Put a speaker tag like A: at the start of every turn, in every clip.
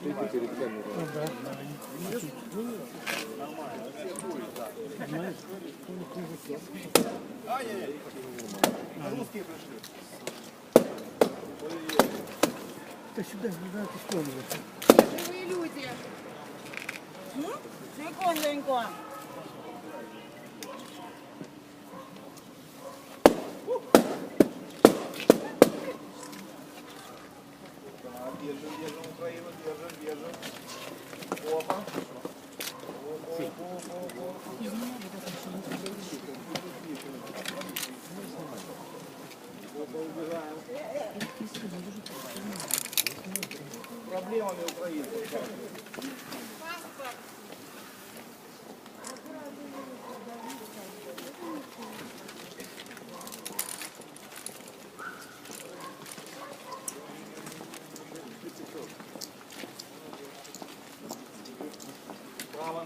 A: стоите перед камерой.
B: Живі люди. Секунденько.
C: Держим, Проблемами Украины. Право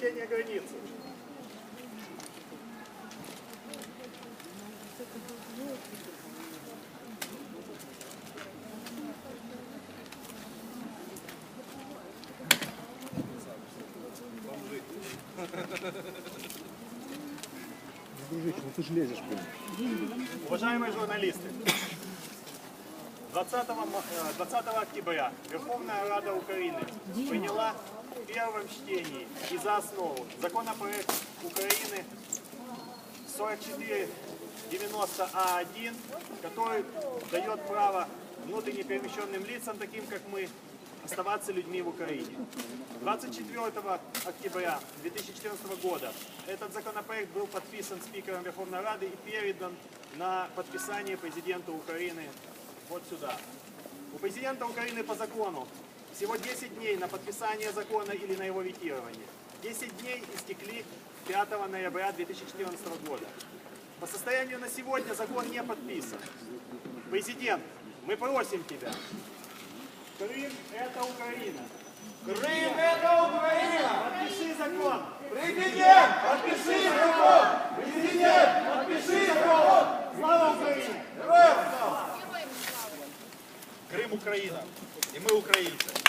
C: Никита. Пересечение границы.
A: Дружище, ну ты же лезешь, блин.
C: Уважаемые журналисты, 20, ма- э, 20 октября Верховная Рада Украины приняла в первом чтении и за основу законопроект Украины 4490А1, который дает право внутренне перемещенным лицам, таким как мы, оставаться людьми в Украине. 24 октября 2014 года этот законопроект был подписан спикером Верховной Рады и передан на подписание президенту Украины вот сюда. У президента Украины по закону всего 10 дней на подписание закона или на его ветирование. 10 дней истекли 5 ноября 2014 года. По состоянию на сегодня закон не подписан. Президент, мы просим тебя. Крым – это Украина.
D: Крым это Украина!
C: Подпиши закон.
D: Президент, подпиши закон! Президент, подпиши закон!
C: Украине!
D: Героям слава!
C: Крым –